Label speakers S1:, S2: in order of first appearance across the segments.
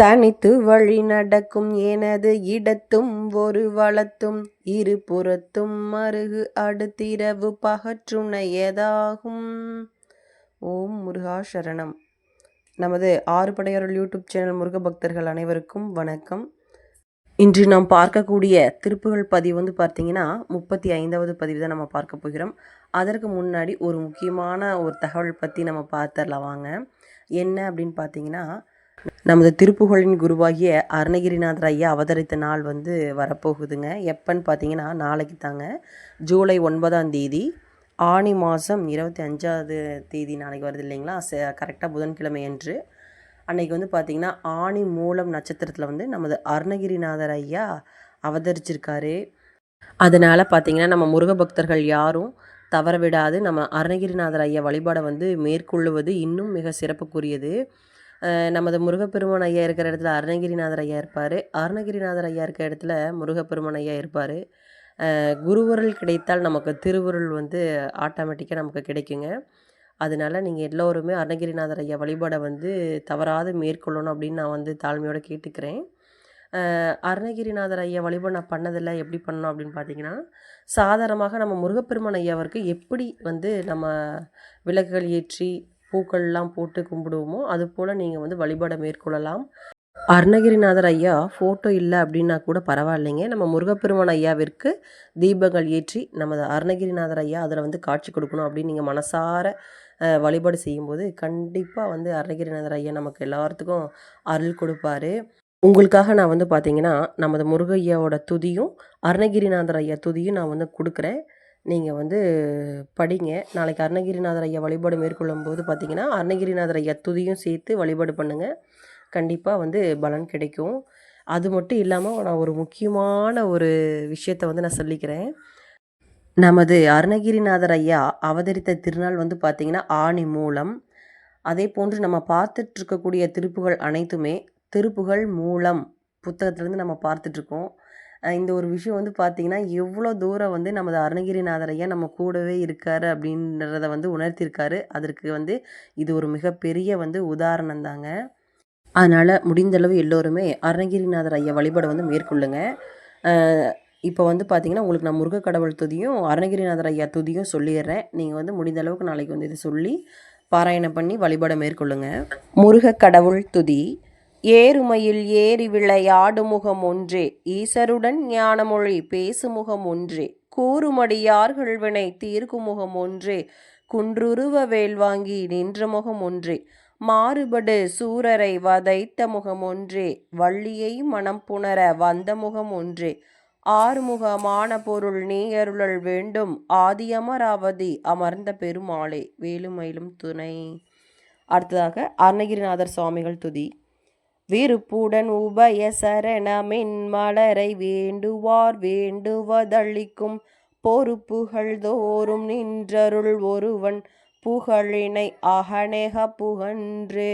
S1: தனித்து வழி நடக்கும் எனது இடத்தும் ஒரு வளத்தும் இரு புறத்தும் மருகு அடுத்திரவு பகற்றுணையதாகும். ஓம் முருகா சரணம். நமது ஆறு படையருள் யூடியூப் சேனல் முருக பக்தர்கள் அனைவருக்கும் வணக்கம். இன்று நாம் பார்க்கக்கூடிய திருப்புகள் பதிவு வந்து பார்த்தீங்கன்னா முப்பத்தி ஐந்தாவது பதிவு தான் நம்ம பார்க்க போகிறோம். அதற்கு முன்னாடி ஒரு முக்கியமான ஒரு தகவல் பற்றி நம்ம பார்த்துடலாம் வாங்க. என்ன அப்படின்னு பார்த்தீங்கன்னா நமது திருப்புகழின் குருவாகிய அருணகிரிநாதர் ஐயா அவதரித்த நாள் வந்து வரப்போகுதுங்க. எப்பன்னு பார்த்தீங்கன்னா நாளைக்கு தாங்க ஜூலை ஒன்பதாம் தேதி ஆணி மாதம் இருபத்தி அஞ்சாவது தேதி நாளைக்கு வருது இல்லைங்களா? ச கரெக்டாக புதன்கிழமை அன்று. அன்றைக்கி வந்து பார்த்திங்கன்னா ஆணி மூலம் நட்சத்திரத்தில் வந்து நமது அருணகிரிநாதர் ஐயா அவதரிச்சிருக்காரு. அதனால் பார்த்திங்கன்னா நம்ம முருக பக்தர்கள் யாரும் தவற விடாது நம்ம அருணகிரிநாதர் ஐயா வழிபாடை வந்து மேற்கொள்ளுவது இன்னும் மிக சிறப்புக்குரியது. நமது முருகப்பெருமான் ஐயா இருக்கிற இடத்துல அருணகிரிநாதர் ஐயா இருப்பார். அருணகிரிநாதர் ஐயா இருக்கிற இடத்துல முருகப்பெருமான் ஐயா இருப்பார். குருவருள் கிடைத்தால் நமக்கு திருவுருள் வந்து ஆட்டோமேட்டிக்காக நமக்கு கிடைக்குங்க. அதனால நீங்கள் எல்லோருமே அருணகிரிநாதர் ஐயா வழிபாடை வந்து தவறாது மேற்கொள்ளணும் அப்படின்னு நான் வந்து தாழ்மையோடு கேட்டுக்கிறேன். அருணகிரிநாதர் ஐயா வழிபாடு நான் பண்ணதில்லை. எப்படி பண்ணணும் அப்படின்னு பார்த்தீங்கன்னா சாதாரணமாக நம்ம முருகப்பெருமான் ஐயாவிற்கு எப்படி வந்து நம்ம விளக்குகள் ஏற்றி பூக்கள்லாம் போட்டு கும்பிடுவோமோ அது போல் நீங்கள் வந்து வழிபாடை மேற்கொள்ளலாம். அருணகிரிநாதர் ஐயா ஃபோட்டோ இல்லை அப்படின்னா கூட பரவாயில்லைங்க. நம்ம முருகப்பெருமான் ஐயாவிற்கு தீபங்கள் ஏற்றி நமது அருணகிரிநாதர் ஐயா அதில் வந்து காட்சி கொடுக்கணும் அப்படின்னு நீங்கள் மனசார வழிபாடு செய்யும்போது கண்டிப்பாக வந்து அருணகிரிநாதர் ஐயா நமக்கு எல்லாத்துக்கும் அருள் கொடுப்பாரு. உங்களுக்காக நான் வந்து பார்த்தீங்கன்னா நமது முருகையாவோட துதியும் அருணகிரிநாதர் ஐயா துதியும் நான் வந்து கொடுக்குறேன். நீங்கள் வந்து படிங்க. நாளைக்கு அருணகிரிநாதர் ஐயா வழிபாடு மேற்கொள்ளும் போது பார்த்தீங்கன்னா அருணகிரிநாதர் ஐயா துதியும் சேர்த்து வழிபாடு பண்ணுங்கள் கண்டிப்பாக வந்து பலன் கிடைக்கும். அது மட்டும் இல்லாமல் நான் ஒரு முக்கியமான ஒரு விஷயத்தை வந்து நான் சொல்லிக்கிறேன். நமது அருணகிரிநாதர் ஐயா அவதரித்த திருநாள் வந்து பார்த்திங்கன்னா ஆணி மூலம். அதே போன்று நம்ம பார்த்துட்ருக்கக்கூடிய திருப்புகள் அனைத்துமே திருப்புகள் மூலம் புத்தகத்திலேருந்து நம்ம பார்த்துட்ருக்கோம் இந்த ஒரு விஷயம் வந்து பார்த்திங்கன்னா எவ்வளோ தூரம் வந்து நமது அருணகிரிநாதர் ஐயா நம்ம கூடவே இருக்கார் அப்படின்றத வந்து உணர்த்தியிருக்காரு அதற்கு வந்து இது ஒரு மிகப்பெரிய வந்து உதாரணம் தாங்க. அதனால் முடிந்தளவு எல்லோருமே அருணகிரிநாதர் ஐயா வழிபாடு வந்து மேற்கொள்ளுங்க. இப்போ வந்து பார்த்திங்கன்னா உங்களுக்கு நான் முருக கடவுள் துதியும் அருணகிரிநாதர் ஐயா துதியும் சொல்லிடுறேன். நீங்கள் வந்து முடிந்த அளவுக்கு நாளைக்கு வந்து இதை சொல்லி பாராயணம் பண்ணி வழிபாடை மேற்கொள்ளுங்க. முருக கடவுள் துதி ஏறுமையில் ஏறி விளையாடு முகம் ஒன்றே. ஈசருடன் ஞானமொழி பேசுமுகம் ஒன்றே. கூறுமடியார்கள் வினை தீர்க்கும் முகம் ஒன்றே. குன்றுருவ வேல் வாங்கி நின்ற முகம் ஒன்றே. மாறுபடு சூரரை வதைத்த முகம் ஒன்றே. வள்ளியை மனம் புணர வந்த முகம் ஒன்றே. ஆறுமுகமான பொருள் நீ அருளல் வேண்டும். ஆதியமராவதி அமர்ந்த பெருமாளே. வேலுமயிலும் துணை. அடுத்ததாக அருணகிரிநாதர் சுவாமிகள் துதி. விருப்புடன் உபய சரணமின் மலரை வேண்டுவார் வேண்டுவதளிக்கும் பொறுப்புகள் தோறும் நின்றருள் ஒருவன் புகழினை அகநேக புகன்று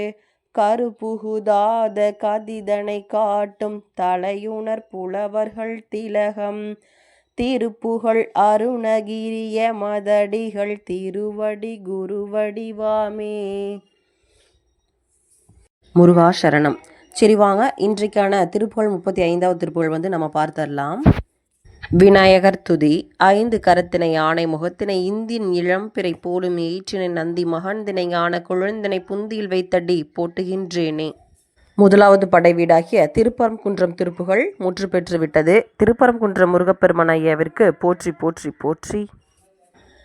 S1: கருப்புகுதாத கதிதனை காட்டும் தலையுணர் புலவர்கள் திலகம். திருப்புகழ் அருணகிரிய மதடிகள் திருவடி குருவடிவாமே. முருகா சரணம் சரி வாங்க இன்றைக்கான திருப்புகழ் முப்பத்தி ஐந்தாவது திருப்புகழ் வந்து நம்ம பார்த்தரலாம் விநாயகர் துதி ஐந்து கரத்தினை ஆணை முகத்தினை இந்தின் இளம்பிறை போலும் ஈற்றினை நந்தி மகன்தினை ஞான குழந்தினை புந்தியில் வைத்தடி போட்டுகின்றேனே. முதலாவது படை வீடாகிய திருப்பரங்குன்றம் திருப்புகள் முற்று பெற்று விட்டது. திருப்பரங்குன்றம் முருகப்பெருமன் ஐயாவிற்கு போற்றி போற்றி போற்றி.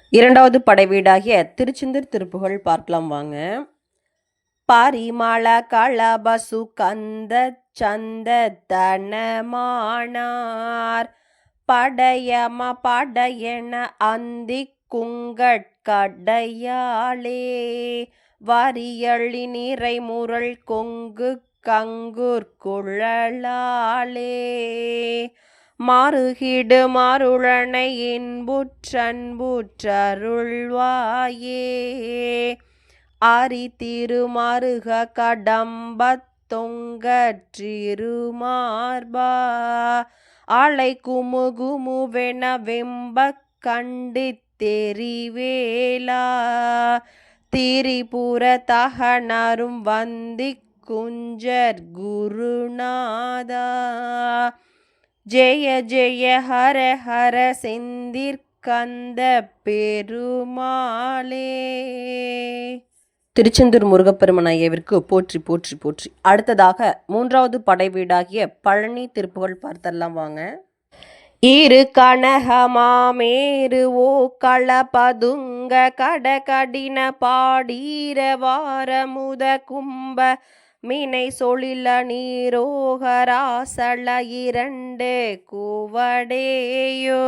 S1: இரண்டாவது படைவீடாகிய திருச்செந்தூர் திருப்புகள் பார்க்கலாம் வாங்க. பரிமள களபசு கந்த சந்த தனமானார் படையம படையன அந்தி குங்கட்கடையாளே வரியளி நிறை முரள் கொங்கு கங்கூர் குழலாளே. மாறுகிடு மாறுழனை இன்புற்றன்புற்றருள்வாயே ஆரி திருமாறுக கடம்பத் தொங்கற்றிருமார்பா. அலை குமு குமுவென வெம்பக் கண்டித் தெரிவேலா. திரிபுர தகனரும் வந்தி குஞ்சர் குருநாதா. ஜெய ஜெய ஹர ஹர செந்திற்கந்த பெருமாளே. திருச்செந்தூர் முருகப்பெருமன் ஐயாவிற்கு போற்றி போற்றி போற்றி. அடுத்ததாக மூன்றாவது படை வீடாகிய பழனி திருப்புகள் பார்த்தெல்லாம் வாங்க. இரு கனகமாமேரு ஓ களபதுங்க கடகடின பாடீர வாரமுத கும்ப மினை சொலில நீரோகராசள இரண்டு குவடேயோ.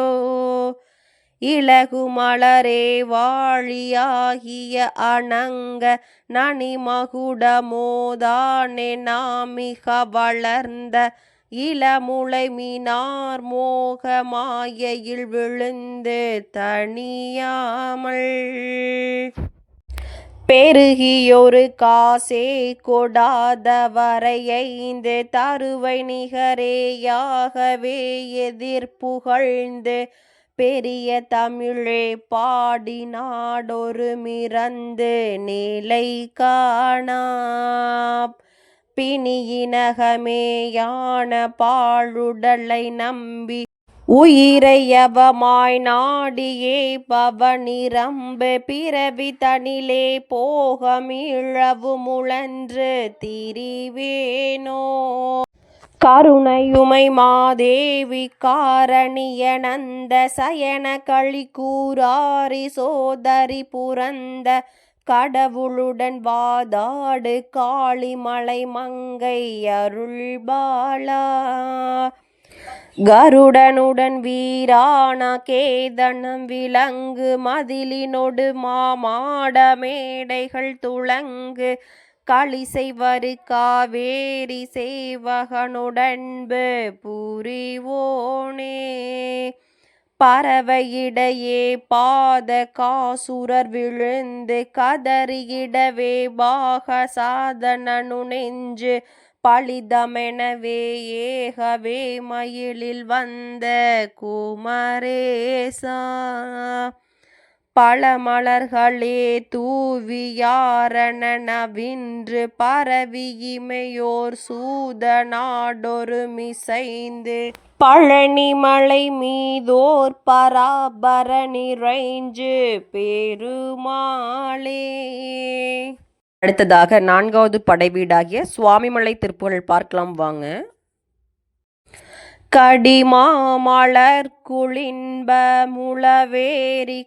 S1: இலகுமலரே வாழியாகிய அணங்க நனிமகுடமோதானே நாமிக வளர்ந்த இளமுளை மீனார் மோக மாயையில் விழுந்து தனியாமல் பெருகியொரு காசே கொடாத வரையைந்து தருவை நிகரேயாகவே எதிர்ப்புகழ்ந்து பெரிய தமிழே பாடி நாடொரு மிறந்து நிலை காணா பிணியினகமேயான பாழுடலை நம்பி உயிரையவமாய் நாடியே பவனிரம்பு பிறவி தனிலே போகமிழவு முழன்று திரிவேனோ. கருணையுமை மாதேவி காரணியனந்த சயன களி கூறாரி சோதரி புரந்த கடவுளுடன் வாதாடு காளிமலை மங்கை அருள்பாலா கருடனுடன் வீரான கேதனம் விலங்கு மதிலினொடு மாமாட மேடைகள் துளங்கு களி செய்வரு காவேரி செய்வகனுடன்பு புரிவோனே. பறவையிடையே பாத காசுரர் விழுந்து கதறியிடவே பாக சாதனனு நெஞ்சு பழிதமெனவே ஏகவே மயிலில் வந்த குமரேசா. பல மலர்களே தூவியாரணவின்று பரவியமையோர் சூத நாடொரு மிசைந்து பழனிமலை மீதோர் பராபர நிறைஞ்சு பெருமாளே. அடுத்ததாக நான்காவது படைவீடாகிய சுவாமிமலை திருப்புகள் பார்க்கலாம் வாங்க. கடிமாமலர் குளின்ப முளவேரி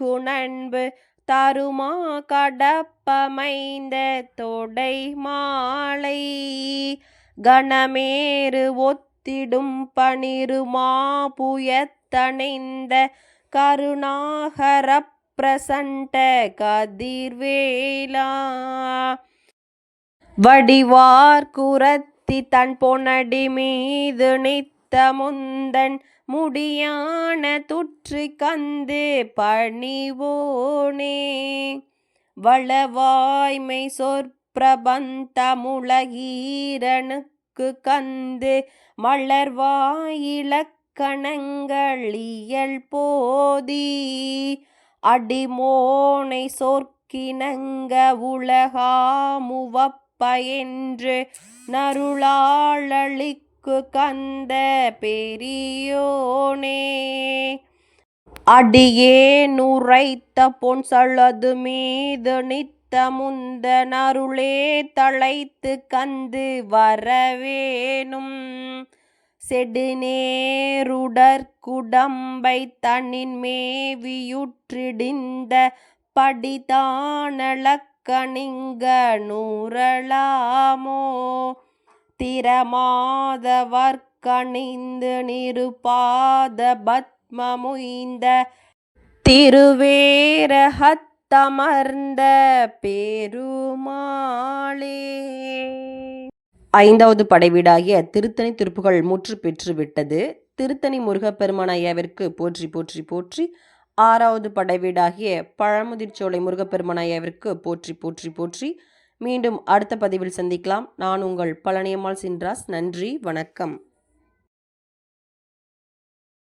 S1: கக்குணன்பு தருமா கடப்பமைந்த தொடை மாலை. கணமேறு ஒத்திடும் பனிருமா புயத்தணைந்த கருணாகர பிரசண்ட கதிர்வேலா. வடிவார் குரத்தி தன் பொனடி மீது நித்த முத்தமுந்தன் முடியான துற்று கந்து பணிவோனே. வளவாய்மை சொற்பிரபந்தமுலகீரனுக்கு கந்து மலர்வாயிலக்கணங்களியல் போதி. அடிமோனை சொற்கிணங்க உலகாமுவப்ப என்று நருளாளளிக் கந்த பெரியோனே. அடியே நுரைத்த பொன் சளது மீது நித்த முந்த நருளே தழைத்து கந்து வரவேணும். செடுநேருடற்குடம்பை தனின் மேவியுற்றிடிந்த படிதானளக்கணிங்க நூறலாமோ. திறமாதவர்கணிந்து நிருபாத பத்மமுய்ந்த திருவேரகத்தமர்ந்த பெருமாளே. ஐந்தாவது படைவீடாகிய திருத்தணி திருப்புகள் முற்று பெற்று விட்டது. திருத்தணி முருகப்பெருமான் ஐயாவிற்கு போற்றி போற்றி போற்றி. ஆறாவது படைவீடாகிய பழமுதிர்ச்சோலை முருகப்பெருமான் ஐயாவிற்கு போற்றி போற்றி போற்றி. மீண்டும் அடுத்த பதிவில் சந்திக்கலாம். நான் உங்கள் பழனியம்மாள் சின்ராஸ். நன்றி வணக்கம்.